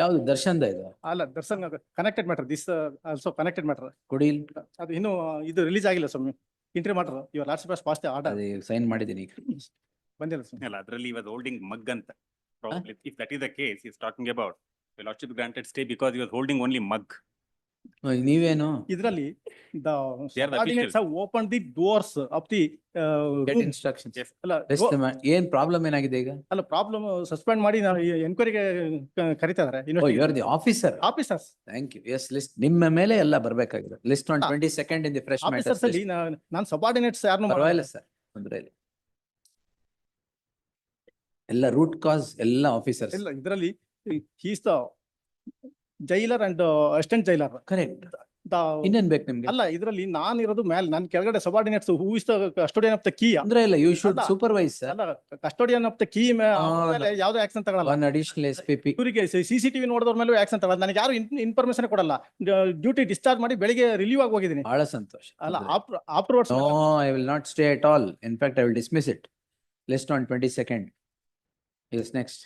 ಯಾವ್ದು ದರ್ಶನ್ದ ಇದು? ಅಲ್ಲ Darshan connected matter this also connected matter ಕೊಡಿ ಅದು ಇನ್ನು ಇದು ರಿಲೀಸ್ ಆಗಿಲ್ಲ ಸ್ವಾಮಿ. ಇಂಟ್ರಿ ಮಾಡ್ರ ಇವಾಗ ಲಾಸ್ಟ್ ಪಾಸ್ ಫಾಸ್ಟ್ ಆರ್ಡರ್ ಅದೇ ಸೈನ್ ಮಾಡಿದ್ದೀನಿ ಈಗ. ಬಂದಿಲ್ಲ ಸ್ವಾಮಿ. ಅಲ್ಲ ಅದರಲ್ಲಿ ಇವಾಗ ಹೋಲ್ಡಿಂಗ್ ಮಗ್ ಅಂತ. Probably if that is the case he talking about about granted stay granted stay because holding only holding only mug. ಓ, ನೀವೇನು? ಇದರಲ್ಲಿ the They are the the have opened the doors of the uh, get room. Instructions Yes. ಅಲ್ಲ ಏನ್ problem ಏನಾಗಿದೆ ಈಗ? ಅಲ್ಲ problem suspend ಮಾಡಿ ನಾವು ಎನ್ಕ್ವೈರಿಗೆ ಕರಿತಾ or the officer officers thank you yes list ನಿಮ್ಮ ಮೇಲೆ ಎಲ್ಲ ಬರ್ಬೇಕಾಗಿದೆ. ಲಿಸ್ಟ್ ಆನ್ ಹಾ. Twenty second in the fresh officers ಅಲ್ಲಿ ನಾನು ಸಬಾರ್ಡಿನೇಟ್ಸ್ ಯಾರನ್ನು ಪರವಾಗಿಲ್ಲ ಸರ್ ತೊಂದ್ರೆ ಇಲ್ಲ. ಎಲ್ಲ ರೂಟ್ ಕಾಸ್ ಎಲ್ಲ ಆಫೀಸರ್ಸ್ ಇಲ್ಲ ಇದರಲ್ಲಿ he's the jailer and assistant jailer correct ಇನ್ನೇನ್ ಬೇಕು ನಿಮ್ಗೆ? ಅಲ್ಲ ಇದರಲ್ಲಿ ನಾನು ಇರೋದು ಮೇಲೆ ನನ್ ಕೆಳಗಡೆ subordinates who is the custodian of the key ಅಂದ್ರೆ ಇಲ್ಲ ಯು ಶುಡ್. ಸೂಪರ್ವೈಸ್ ಅಲ್ಲ ಕಸ್ಟೋಡಿಯನ್ ಆಫ್ ದ ಕೀ ಮೇಲೆ ಯಾವ್ದು ಆಕ್ಷನ್ ತಗೊಳಲ್ಲ? One additional S P P ಇವರಿಗೆ ಸಿ ಸಿ ಟಿವಿ ನೋಡಿದವ್ರ ಮೇಲೂ ಆಕ್ಷನ್ ತಗೊಳಲ್ಲ. ನನಗೆ ಯಾರು ಇನ್ಫಾರ್ಮೇಶನ್ ಕೊಡಲ್ಲ. ಡ್ಯೂಟಿ ಡಿಸ್ಚಾರ್ಜ್ ಮಾಡಿ ಬೆಳಿಗ್ಗೆ ರಿಲೀವ್ ಆಗಿ ಹೋಗಿದ್ದೀನಿ. ಬಹಳ ಸಂತೋಷ. ಅಲ್ಲ afterwards no I will not stay at all in fact I will dismiss it list on twenty second is next